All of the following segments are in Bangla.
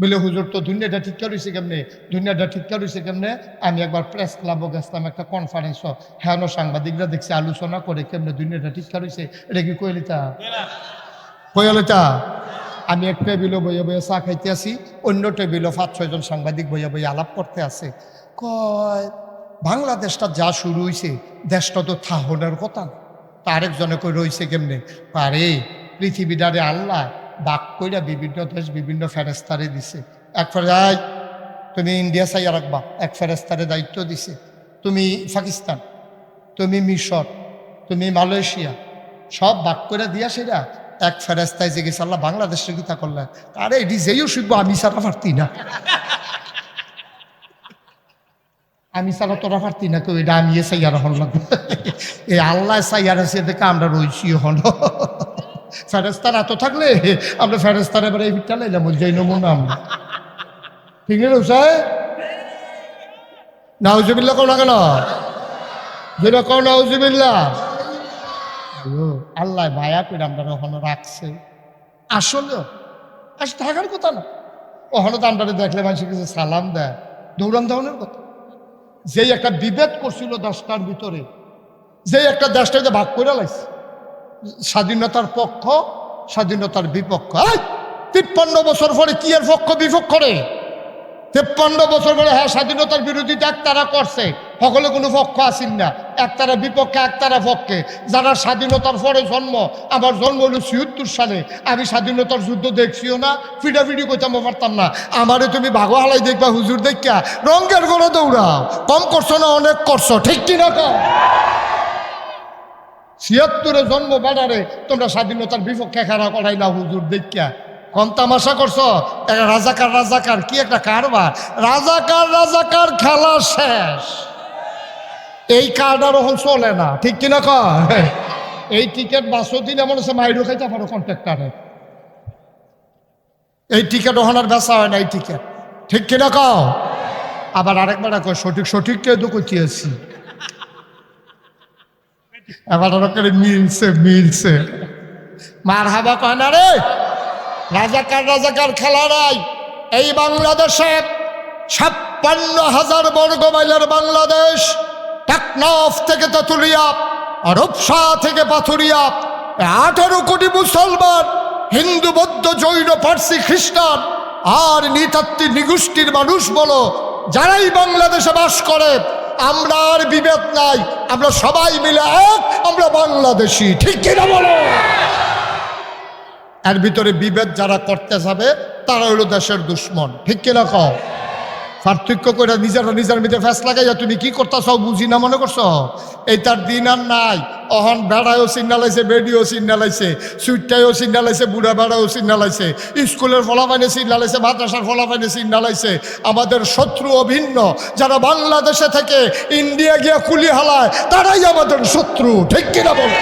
বলে, হুজুর, তো দুনিয়াটা ঠিক করেছে কেমনে? দুনিয়াটা ঠিক করেছে কেমনে? আমি একবার প্রেস ক্লাবও গেছিলাম, একটা কনফারেন্স হ্যাঁ সাংবাদিকরা দেখছি, আলোচনা করে কেমনে দুনিয়াটা ঠিক করেছে এটা কি কইলিতা? কইলিতা? আমি এক টেবিলও বইয়ে বইয়ে চা খাইতে আসি, অন্য টেবিলও পাঁচ ছয়জন সাংবাদিক বইয়ে বইয়ে আলাপ করতে আছে কয়, বাংলাদেশটা যা শুরু হয়েছে দেশটা তো থাহনের কথা না। তা আরেকজনে কই রয়েছে কেমনে? পারে পৃথিবীটারে আল্লাহ বাক কইরা বিভিন্ন দেশ বিভিন্ন ফেরেস্তারে দিছে। এক ফেরাই তুমি ইন্ডিয়া চাইয়া রাখবা। এক ফেরেস্তারে দায়িত্ব দিছে, তুমি পাকিস্তান, তুমি মিশর, তুমি মালয়েশিয়া, সব বাক করে দিয়া সেটা এক ফেরেস্তায় যে গেছে আল্লাহ বাংলাদেশের গীতা করলে? আরে, এটি যেইও শিখব আমি সারা পারতি না। আমি সারা তোরা পারতি না কেউ এটা আমি সাইয়ার হল লাগবে। এই আল্লাহ সাইয়ার আছে দেখে আমরা রয়েছি হল ফেরেস্তার এত থাকলে আমরা ফেরেস্তার এবারে এই ভিটটা লাইলাম, ওই নমুনা আমরা। ঠিক আছে স্যার নাউজুবিল্লা কোন কেন? যেটা কও নাউজুবিল্লা আল্লাহ মায়া করে আমরা ওখানে রাখছে। আসলে আস থাকার কথা না। ওখানে তো আমরা দেখলে মানুষের কাছে সালাম দেয়। দৌড়ান দাউনের কথা। যেই একটা বিভেদ করছিল দশটার ভিতরে, যেই একটা দেশটাকে ভাগ করে লাইছে। স্বাধীনতার পক্ষ, স্বাধীনতার বিপক্ষ। তিপ্পান্ন বছর পরে কি এর পক্ষ বিপক্ষ রে? তেপ্পান্ন বছর পরে হ্যাঁ স্বাধীনতার বিরোধিতা একতারা করছে। সকলে কোনো পক্ষ আসিল না। একতারা বিপক্ষে, একতারা পক্ষে। যারা স্বাধীনতার পরে জন্ম, আমার জন্ম হলো ছিয়াত্তর সালে। আমি স্বাধীনতার যুদ্ধ দেখছিও না ফিডাফিডি করতাম পারতাম না। আমারে তুমি ভাগো হালাই দেখবা, হুজুর দেখা রঙ্গের গড়ে দৌড়াও। কম করছ না, অনেক করছ। ঠিক কিনা কম ছিয়াত্তরে জন্ম বাড়ারে, তোমরা স্বাধীনতার বিপক্ষে খেলা করাই না হুজুর, দেখিয়া। কম তামাশা করছ? একটা রাজাকার রাজাকার, কি একটা কারবার? রাজাকার রাজাকার, খেলা শেষ। এই কার্ড আর এখন চলে না, ঠিক কিনা কয়? এই টিকিট বাসো দিন এমন আছে মাইরও খাইতে পারো কন্ট্রাক্টারে। এই টিকিট ওখানে আর বেচা হয় না, এই টিকিট। ঠিক কিনা কও আবার আরেকবার কয়, সঠিক সঠিক কে তো করতেছি এবার মিলছে মিলছে। মার হাবা কয়, না রে, রাজাকার রাজাকার খেলা নাই। এই বাংলাদেশে ছাপ্পান্ন হাজার বর্গ মাইলের বাংলাদেশ, টেকনাফ থেকে তেঁতুলিয়া, রূপসা থেকে পাথুরিয়া, আঠারো কোটি মুসলমান, হিন্দু, বৌদ্ধ, জৈন, পার্সি, খ্রিস্টান, আর নৃতাত্ত্বিক নিগুষ্টির মানুষ বলো, যারাই বাংলাদেশে বাস করে আমরা আর বিভেদ নাই। আমরা সবাই মিলে এক, আমরা বাংলাদেশি। ঠিক কিনা বলো? এর ভিতরে বিভেদ যারা করতে যাবে, তারা হলো দেশের দুশ্মন। ঠিক কিনা কও? পার্থক্য করে নিজেরা নিজের মধ্যে ফ্যাস লাগাইয়া তুমি কি করতেছ বুঝি না মনে করছ? এই তার দিন আর নাই। অহন বেড়ায়ও সিগনালাইছে বেডিও সিগনালাইছে সুইটটাইও সিগনালাইছে বুড়া বেড়াও সিগনালাইছে স্কুলের ফলাফাইনে সিগনালাইছে মাদ্রাসার ফলাফাইনে সিগনালাইছে আমাদের শত্রু অভিন্ন, যারা বাংলাদেশে থেকে ইন্ডিয়া গিয়া কুলি হালায় তারাই আমাদের শত্রু, ঠিক কিনা বলো?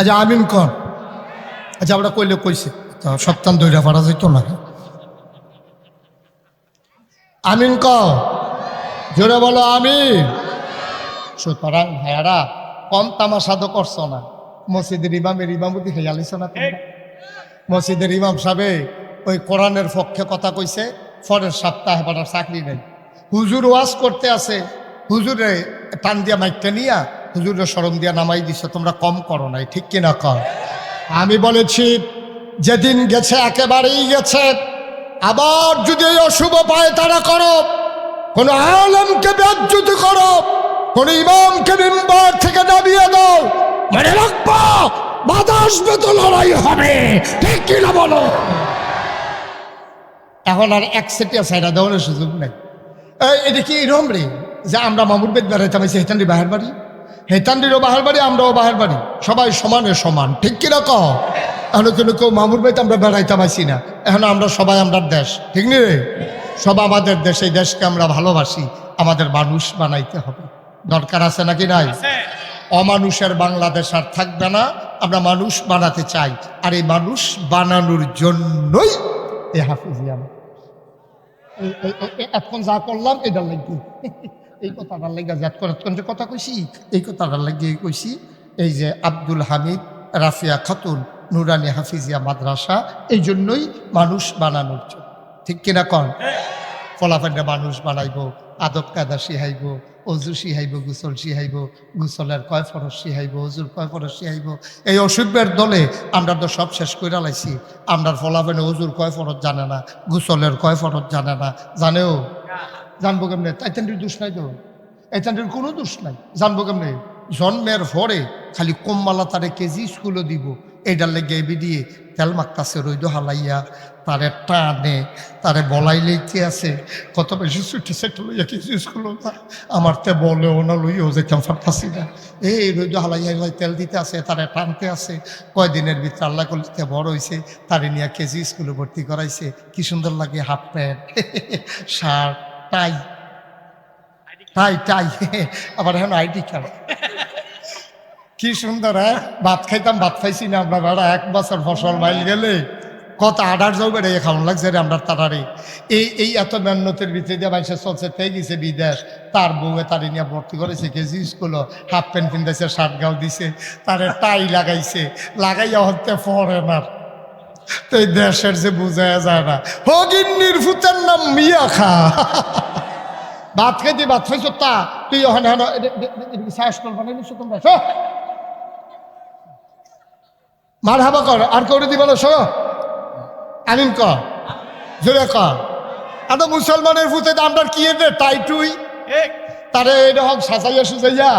আচ্ছা আমিন কন। আচ্ছা আমরা কইলে কইছে। সপ্তাহ দইরা পারা যাইতো না আমিন ক জোরে বলো, আমিন। সুতরাং ভাইয়ারা, কম তামাশা তো করছ না। মসজিদের ইমামের ইমামতি খেয়ালিস না তোমরা? মসজিদের ইমাম সাহেব ওই কোরআনের পক্ষে কথা কইছে, পরের সপ্তাহে পাঠার চাকরি নেই। হুজুর ওয়াজ করতে আছে। হুজুরে টান দিয়া মাইকটা নিয়া হুজুরের সরম দিয়া নামাই দিছে, তোমরা কম করো নাই, ঠিক কিনা কর আমি বলেছি, যেদিন গেছে একেবারেই গেছে, আবার যদি এই অশুভ পায় তারা করো, কোন আলমকে ব্যাজ্যুত করো, কোন ইমামকে মেম্বার থেকে নামিয়ে দাও মানে রাখবা, বাধা আসবে তো লড়াই হবে, ঠিক কিনা বলো? এখন আর এক সেটিয়া সাইডা দেওয়ার সুযোগ নেই। এটা কি এরম রে যে আমরা মামুর বেদ বেড়াইতাম হেতান্ডি বাহার বাড়ি হেতান্ডিরও বাহার বাড়ি আমরাও বাহার বাড়ি। সবাই সমানে সমান। ঠিক কিনা ক এখন কিন্তু কেউ মামুর বেদ আমরা বেড়াইতে আসি না। এখন আমরা সবাই আমরা দেশ। ঠিক নি রে? সব আমাদের দেশ এই দেশকে আমরা ভালোবাসি। আমাদের মানুষ বানাইতে হবে। দরকার আছে নাকি নাই? অমানুষের বাংলাদেশ আর থাকবে না। আমরা মানুষ বানাতে চাই। আর এই মানুষ বানানোর জন্যই এ হাফিজিয়াম এতক্ষণ যা করলাম এটার লাগি। এই কথাটার লেগে যে এতক্ষণ এতক্ষণ যে কথা কইছি, এই কথাটার লাগিয়ে কইছি, এই যে আব্দুল হামিদ রাফিয়া খাতুন নুরানি হাফিজিয়া মাদ্রাসা, এই জন্যই মানুষ বানানোর জন্য। ঠিক কিনা কন? ফলাফান্ডে মানুষ বানাইব, আদব কায়দা শিহাইব অজু শিহাইব গুসল শিহাইব গুসলের কয় ফরস শিহাইব অজুর কয় ফরস শিহাইব এই অসুখের দলে আমরা তো সব শেষ করে লাইছি। আমরা ফলাফানে অজুর কয় ফরত জানে না, গুসলের কয় ফরত জানে না। জানেও? জানব কেমনে? তাইতান্ডির দোষ নাই তো? এতান্ডির কোনো দোষ নাই। জানব কেমনে? জন্মের পরে খালি কম্মালা তারে কেজি স্কুলও দিব। এইটার লেগে এবি দিয়ে তেল মাক্তাছে রইদ হালাইয়া, তারে টানে, তারে বলাই লইতে আছে। কত বেশি ছুটি সেটা লইয়া কিছু স্কুল আমার তে বলেও না লইয়াও যেতাম পারতাছি না এই রইদ হালাইয়া হালাই তেল দিতে আছে, তারে টানতে আছে। কয়দিনের ভিতরে আল্লাহ করতে বড় হয়েছে তারে নিয়ে কেজি স্কুলে ভর্তি করাইছে। কি সুন্দর লাগে half pant, shirt tie tie tie আবার এখন আইডি কার্ড। কি সুন্দর হ্যাঁ? ভাত খাইতাম, ভাত খাইছি না, আমরা বেড়া এক বছর ফসল মাইল গেলে। কত আডার যাও বেড়ে খাওয়ান লাগছে রে আমরা তারারে। এই এই এত মেহনতের ভিতরে দিয়ে মানুষের চলছে, তাই গেছে বিদেশ। তার বউয়ে তারে নিয়ে ভর্তি করেছে কেজি স্কুল, হাফ প্যান্ট কিনতেছে শার্ট গাও দিছে, তারে টাই লাগাইছে। লাগাইয়া হতে ফরেনার তো এই দেশের যে বুঝায় যায় না। হগিন্নির ফুতের নাম মিয়া খা ভাত খাইতে ভাত খাইছ তা তুই ওখানে হেন সাহস করবা না নিশ্চয় তোমরা মার হাবা কর আর করে দিবা না শো আমিন কর জোরে কর। আদা মুসলমানের ফুতে আমরা কি এনে টাই টুই তারে এরকম সাজাইয়া সুজাইয়া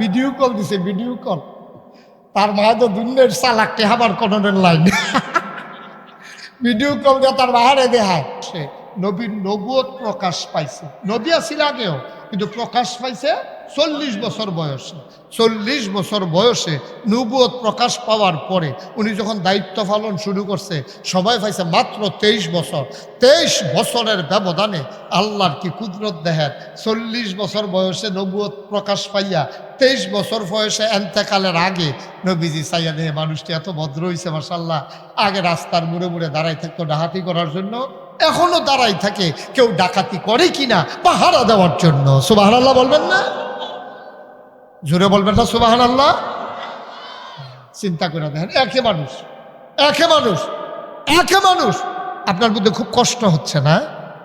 ভিডিও কল দিছে ভিডিও কল। তার মায়ের তো দুনিয়ার চালাকটি হাবার কননের লাইন। ভিডিও কল দিয়ে তার বাহারে দেখায়। সে নবীর নবুয়ত প্রকাশ পাইছে। নবী আছিল আগেও, কিন্তু প্রকাশ পাইছে চল্লিশ বছর বয়সে, চল্লিশ বছর বয়সে নবুয়ত প্রকাশ পাওয়ার পরে উনি যখন দায়িত্ব পালন শুরু করছে সবাই পাইছে মাত্র তেইশ বছর। তেইশ বছরের ব্যবধানে আল্লাহর কি কুদরত দেহের চল্লিশ বছর বয়সে নবুয়ত প্রকাশ পাইয়া, তেইশ বছর বয়সে এন্তেকালের আগে নবীজি সাইয়া দেহে মানুষটি এত ভদ্র হয়েছে মাসাল্লাহ আগে রাস্তার মুড়ে মুড়ে দাঁড়াই থাকতো ডাহাতি করার জন্য, এখনও দাঁড়াই থাকে, কেউ ডাকাতি করে কিনা পাহারা দেওয়ার জন্য। আল্লাহ বলবেন না? জোরে বলবেন না সুবাহান আল্লাহ চিন্তা করে দেখেন, একে মানুষ একে মানুষ একে মানুষ। আপনার মধ্যে খুব কষ্ট হচ্ছে না?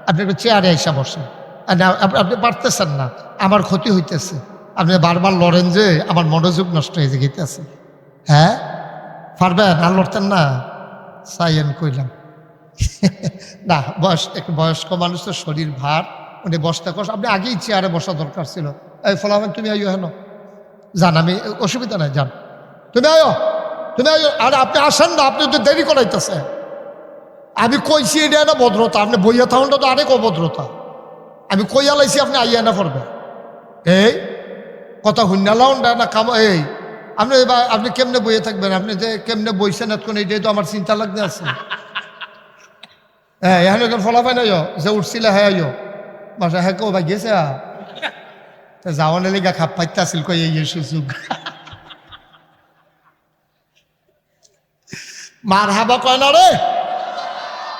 আপনি একটু চেয়ারে এসে বসেন। আপনি পারতেছেন না। আমার ক্ষতি হইতেছে। আপনি বারবার লড়েন যে, আমার মনোযোগ নষ্ট হয়ে যেতেছে হ্যাঁ? পারবেন? আর লড়তেন না? সাইয়েন কইলাম। না, বয়স, একটু বয়স্ক মানুষের শরীর ভার। উনি বসতে কষ্ট আপনি আগেই চেয়ারে বসা দরকার ছিল। এই ফলাফেন তুমি আইও হেন। যান, আমি অসুবিধা নাই, যান। তুমি আয়ো তুমি আয়ো। আর আপনি আসেন না, আপনি তো দেরি করাইতেছে আমি কইছি এটা না ভদ্রতা, আপনি বইয়া থাকুনটা তো আরেক অভদ্রতা। আমি কইয়া লাইছি, আপনি আইয়া না পড়বে এই, কথা হুন্নালাও না কাম, এই, আপনি আপনি কেমনে বইয়ে থাকবেন? আপনি যে কেমনে বইছেন এতক্ষণ এইটাই তো আমার চিন্তা লাগতে আছে। হ্যাঁ এখানে ফলাফাই নাই যে উঠছিলে হ্যাঁ মাসা হ্যাঁ কেউ ভাই গেছে যাওয়ানে লেগা খাপ পাইতে আসিল কই এই সুযোগ। মার হাবা কয় না রে?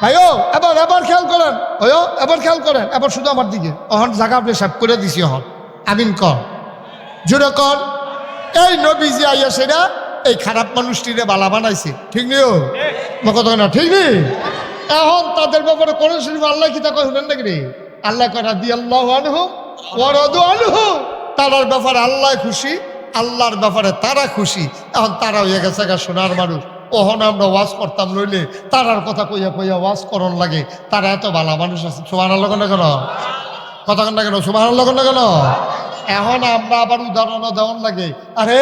ভাইও এবার এবার খেয়াল করেন। ওয়ো এবার খেয়াল করেন। এবার শুধু আমার দিকে। অহন জায়গা আপনি সাপ করে দিছি অহন। আমিন কর। জুড়ে কর। এই নবীজি আইয়া সেটা এই খারাপ মানুষটিরে বালা বানাইছে। ঠিক নেই কথা না, ঠিক নেই এখন তাদের ব্যাপারে কোন শরীফ আল্লাহ কি তা কয় শুনেন নাকি রে? আল্লাহ কয় রাদি আল্লাহ আনহু ওয়ারাদু আনহু। তারার ব্যাপারে আল্লাহ খুশি, আল্লাহর ব্যাপারে তারা খুশি। এখন তারা হয়ে গেছে গা সোনার মানুষ। ওহন আমরা ওয়াজ করতাম নইলে তারার কথা কইয়া কইয়া ওয়াজ করন লাগে। তারা এত ভালো মানুষ আছে। সোহান আল্লাহ কেন কেন? কথা কেন কেন? সোহান আল্লাহ কেন কেন? এখন আমরা আবার উদাহরণও দেওয়ান লাগে। আরে,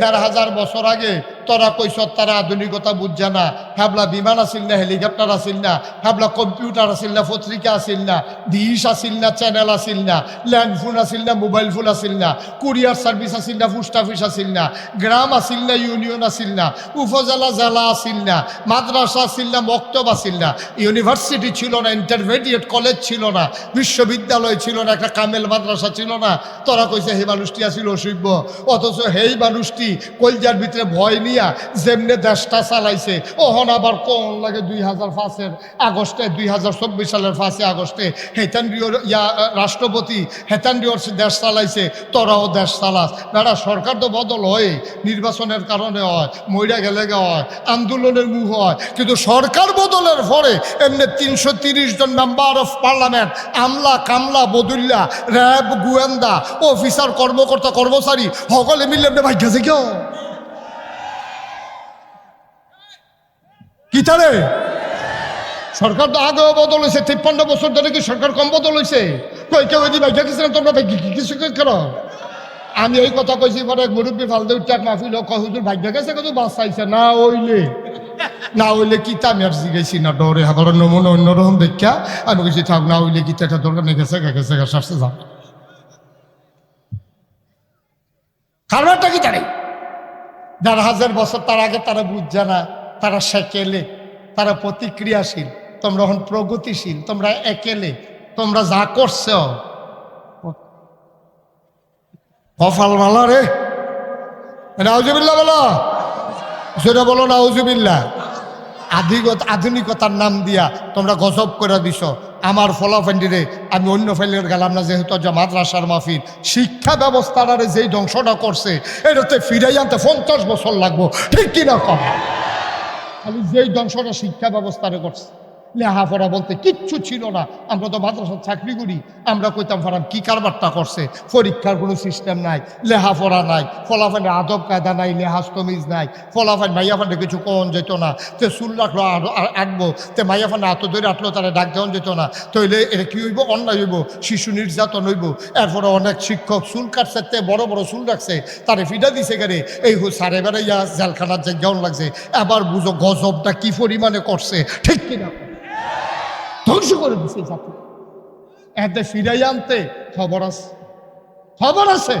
দেড় হাজার বছর আগে তোরা কইস তারা আধুনিকতা বুঝছে না হ্যাবলা বিমান আসিল না হেলিকপ্টার আসিল না হ্যাবলা কম্পিউটার আসিল না পত্রিকা আসিল না ডিশ আসিল না চ্যানেল আসিল না ল্যান্ড ফোন আসিল না মোবাইল ফোন আসিল না কুরিয়ার সার্ভিস আসিল না পোস্ট অফিস আসিল না গ্রাম আসিল না ইউনিয়ন আসিল না উপজেলা জেলা আসিল না মাদ্রাসা আসিল না মক্তব আসিল না ইউনিভার্সিটি ছিল না ইন্টারমিডিয়েট কলেজ ছিল না বিশ্ববিদ্যালয় ছিল না একটা কামেল মাদ্রাসা ছিল না তোরা কইছে সেই মানুষটি আসিল অসভ্য অথচ সেই মানুষটি কলজার ভিতরে ভয় নিয়া যেমনে দেশটা চালাইছে ওহন আবার কোন লাগে দুই হাজার পাঁচের আগস্টে দুই হাজার চব্বিশ সালের পাঁচই আগস্টে হেতান্ডিওর ইয়া রাষ্ট্রপতি হেতান্ডিওর দেশ চালাইছে, তোরাও দেশ চালাস। বেড়া, সরকার তো বদল হয় নির্বাচনের কারণে হয়, মইরা গেলে হয়, আন্দোলনের মুখ হয়। কিন্তু সরকার বদলের পরে এমনি তিনশো তিরিশ জন মেম্বার অফ পার্লামেন্ট আমলা, কামলা, বদুল্লা, র্যাব, গোয়েন্দা অফিসার কর্মকর্তা, কর্মচারী, সকলে মিলে এমনি ভাগ্য কেউ কি তারে? সরকার তো আগেও বদল হয়েছে তিপ্পান্ন বছর ধরে কি সরকার কম বদল হয়েছে কই কেউ যদি ভাগ্য গেছিলেন তোমরা ভাগ্য কি- কিছু কেন আমি এই কথা কইছি পরে মুরব্বী ফালতে উচ্চাক মাহফিল কয় হুজুর ভাগ্য গেছে কত? বাঁচাইছে না ওইলে না হইলে কি তা আমি আর জিগাইছি না ডরে হাগর নমুনা অন্যরকম দেখা আমি কিছু থাক না হইলে কি এটা দরকার নেই গেছে গেছে গা, সারছে যাবে কারণটা কি জানে দেড় হাজার বছর তার আগে তারা বুঝছে না তারা সেকেলে, তারা প্রতিক্রিয়াশীল, তোমরা এখন প্রগতিশীল, তোমরা একেলে, তোমরা যা করছ। কফাল মালা রে। নাউজুবিল্লা বলো। সেটা বলো নাউজুবিল্লা আধিগত, আধুনিকতার নাম দিয়া তোমরা গজব করে দিছ। আমার ফলাফেন্ডিরে আমি অন্য ফেলের গেলাম না, যেহেতু মাদ্রাসার মাফির শিক্ষা ব্যবস্থাটারে যেই ধ্বংসটা করছে, এটাতে ফিরাই আনতে পঞ্চাশ বছর লাগবো। ঠিক কিনা কম? খালি যেই ধ্বংসটা শিক্ষা ব্যবস্থারে করছে। লেহাপড়া বলতে কিচ্ছু ছিল না। আমরা তো মাদ্রাসার চাকরি করি। আমরা কইতাম ফারাম কি কারবারটা করছে? পরীক্ষার কোনো সিস্টেম নাই, লেহাপড়া নাই ফলাফানে আদব কায়দা নাই লেহাজ তমিজ নাই ফলাফান মাইয়াফানে কিছু কন যেত না। তে চুল রাখল আঁকবো, তে মাইয়াফানে হাত ধরে আটলো, তারা ডাক দেওয়া যেত না। তইলে এটা কি হইব, অন্যায় হইব, শিশু নির্যাতন হইব। এরপরে অনেক শিক্ষক চুল কাটছে, তে বড় বড় চুল রাখছে, তারে ফিডা দিছে গেরে এই হো, সারে বেড়াইয়া জেলখানার জায়গাও লাগছে। এবার বুঝো গজবটা কি পরিমাণে করছে, ঠিক কিনা? ধ্বংস করে দিছে জাতি এতে ফিরাই আনতে খবর আছে। খবর আছে।